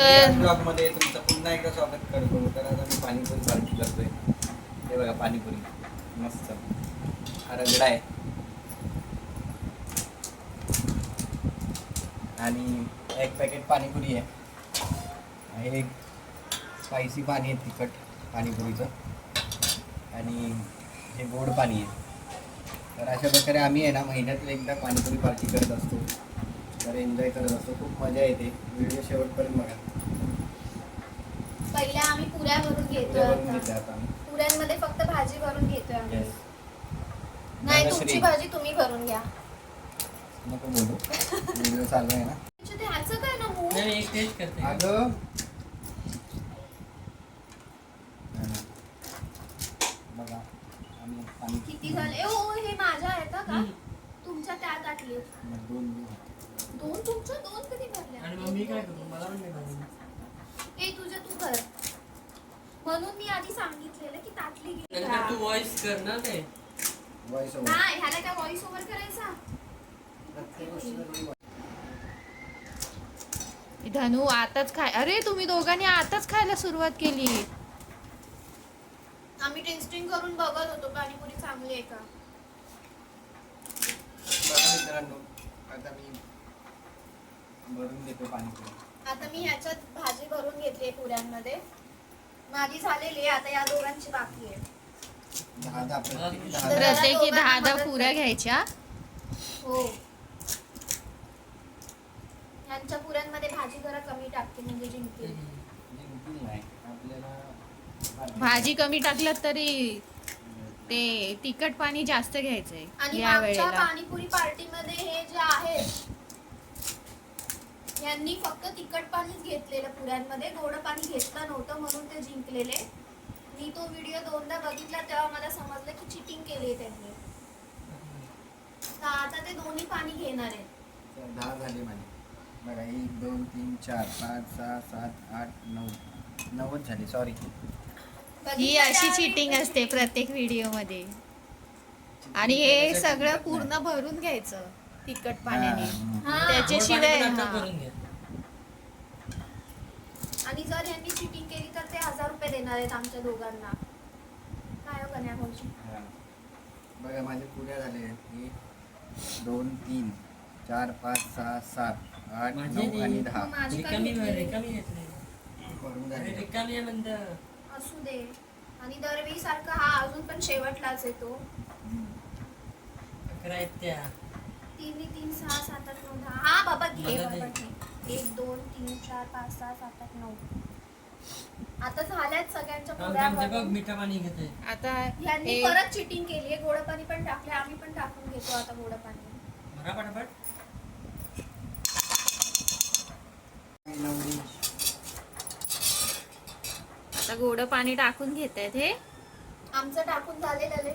तर ब्लॉग तुमचं पुन्हा एकदा स्वागत करतो. तर आता मी पाणीपुरी पार्टी करतोय. हे बघा पाणीपुरी. मस्त. हा रगडा आहे. आणि एक पॅकेट पाणीपुरी आहे. हे एक स्पायसी पाणी आहे तिखट पाणीपुरीचं. आणि हे गोड पाणी आहे. तर अशा प्रकारे आम्ही आहे ना महिन्यातून एकदा पाणीपुरी पार्टी करत असतो. तर एन्जॉय करत असतो. खूप मजा येते. व्हिडिओ शेवटपर्यंत बघा. पहिल्या आम्ही पुऱ्या भरून घेतोय आता. पुऱ्यांमध्ये फक्त भाजी भरून घेतोय आम्ही. Yes. नाही. तुमची भाजी तुम्ही भरून घ्या. नको बोलू. व्हिडिओ चालू आहे ना? ते काय ना मूग? नाही एक टेस्ट करते. अगं. बघा आम्ही पाणी किती झाले? ओ हे माझ्या आहेत हा का? हम्म. तुमच्या त्या दोन. दोन तुमच्या? दोन कधी भरल्या? आणि मग मी काय करू? मला पण नाही भाजी ए तुझ्या तू भर म्हणून मी आधी सांगितलेलं की ताटली घे. नंतर तू व्हॉइस कर ना ते. Voice over. नाही ह्याला काय व्हॉइस ओव्हर करायचा? प्रत्येक गोष्टीला धनू आताच खाय अरे तुम्ही दोघांनी आताच खायला सुरुवात केली. आम्ही टेस्टिंग करून बघत होतो पाणीपुरी चांगली आहे का? बघा मित्रांनो आता मी भरून देतो पाणीपुरी. आता मी ह्याच्यात भाजी भरून घेतली पुऱ्यांमध्ये. माझी झालेली आहे आता या दोघांची बाकी आहे. दहा दहा प्रत्येकी दहा दहा. प्रत्येकी दहा दोघांना दहा मदत पुऱ्या. घ्यायच्या. हो. ह्यांच्या पुऱ्यांमध्ये भाजी जरा कमी टाकते म्हणजे जिंकते. जिंकतील नाही आपल्याला भाजी कमी टाकलं तरी ते तिखट पाणी जास्त घ्यायचंय आणि या मागच्या वेळेला. पाणीपुरी पार्टीमध्ये हे जे आहेत यांनी फक्त तिखट पाणीच घेतलेलं पुऱ्यांमध्ये गोड पाणी घेतलं नव्हतं म्हणून ते जिंकलेले. मी तो व्हिडिओ दोनदा बघितला तेव्हा मला समजलं की चिटिंग केली त्यांनी. तर आता ते दोन्ही पाणी घेणार आहेत. दहा झाले माझे. बघा एक दोन तीन चार पाच सहा सात आठ नऊ. नव्वद झाले सॉरी ही अशी चिटिंग असते प्रत्येक व्हिडिओमध्ये आणि हे सगळं पूर्ण भरून घ्यायचं तिखट पाण्याने. त्याच्याशिवाय गोड पाणी पण हा. आता भरून घ्या आणि जर यांनी चिटिंग केली तर ते हजार रुपये देणार आहेत आमच्या दोघांना काय हो कन्या भाऊजी हा. बघा माझे पुऱ्या झाले एक दोन तीन चार पाच सहा सात आठ माझे नऊ नाही. आणि दहा माझी काय रिकामी घेतली? रिकामी घेतली भरून अरे झाले रिकामी आहे म्हणतं असू दे आणि दरवेळी सारखा हा अजून पण शेवटलाच येतो हम्म. अकरा आहेत त्या तीन तीन सहा सात आठ नऊ दहा हा बाबा घे बाबा. घे एक दोन तीन चार पाच सहा सात आठ नऊ. आता झाल्यात सगळ्यांच्या बघ. मिठा पाणी आता यांनी हे- परत चिटिंग केली आहे गोड पाणी पण टाकले आम्ही पण टाकून घेतो आता गोड पाणी. भरा पटापट. नवरी आता गोड पाणी टाकून घेत आहेत हे. आमचं टाकून झालेलं आहे.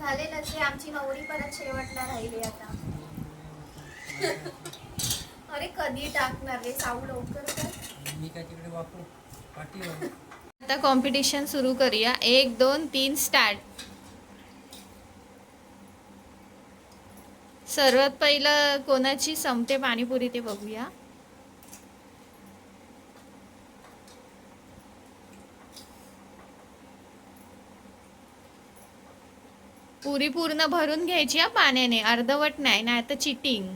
झालेलं आहे. आमची नवरी परत शेवटला राहिली आता. अरे कधी टाकणार रे? साऊ लवकर कर मी काय तिकडे वापरू पाठीवर आता कॉम्पिटिशन सुरू करूया. एक दोन तीन स्टार्ट सर्वात पहिलं कोणाची संपते पाणीपुरी ते बघूया. पुरी पूर्ण भरून घ्यायची हा पाण्याने. अर्धवट नाही नाही तर चिटिंग.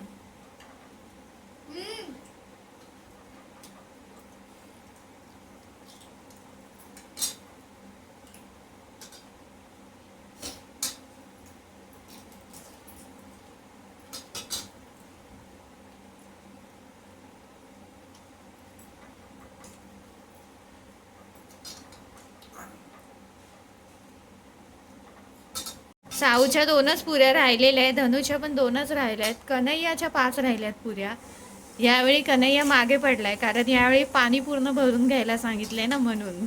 साऊच्या दोनच पुऱ्या राहिलेल्या आहेत धनुच्या पण दोनच राहिल्या आहेत कन्हैयाच्या पाच राहिल्यात पुऱ्या. यावेळी कन्हैया मागे पडलाय कारण यावेळी पाणी पूर्ण भरून घ्यायला सांगितलंय ना म्हणून.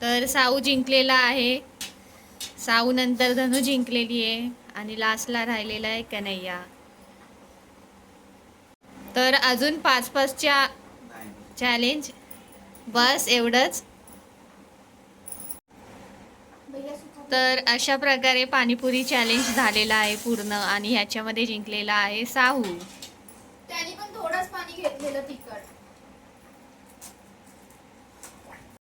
तर साऊ जिंकलेला आहे. साऊ नंतर धनु जिंकलेली आहे आणि लास्टला राहिलेला आहे कन्हैया. तर अजून पाच पाचच्या चॅलेंज बस एवढंच. तर अशा प्रकारे पाणीपुरी चॅलेंज झालेला आहे पूर्ण आणि ह्याच्यामध्ये जिंकलेला आहे साहू. त्याने पण थोडंच पाणी घेतलेलं तिखट.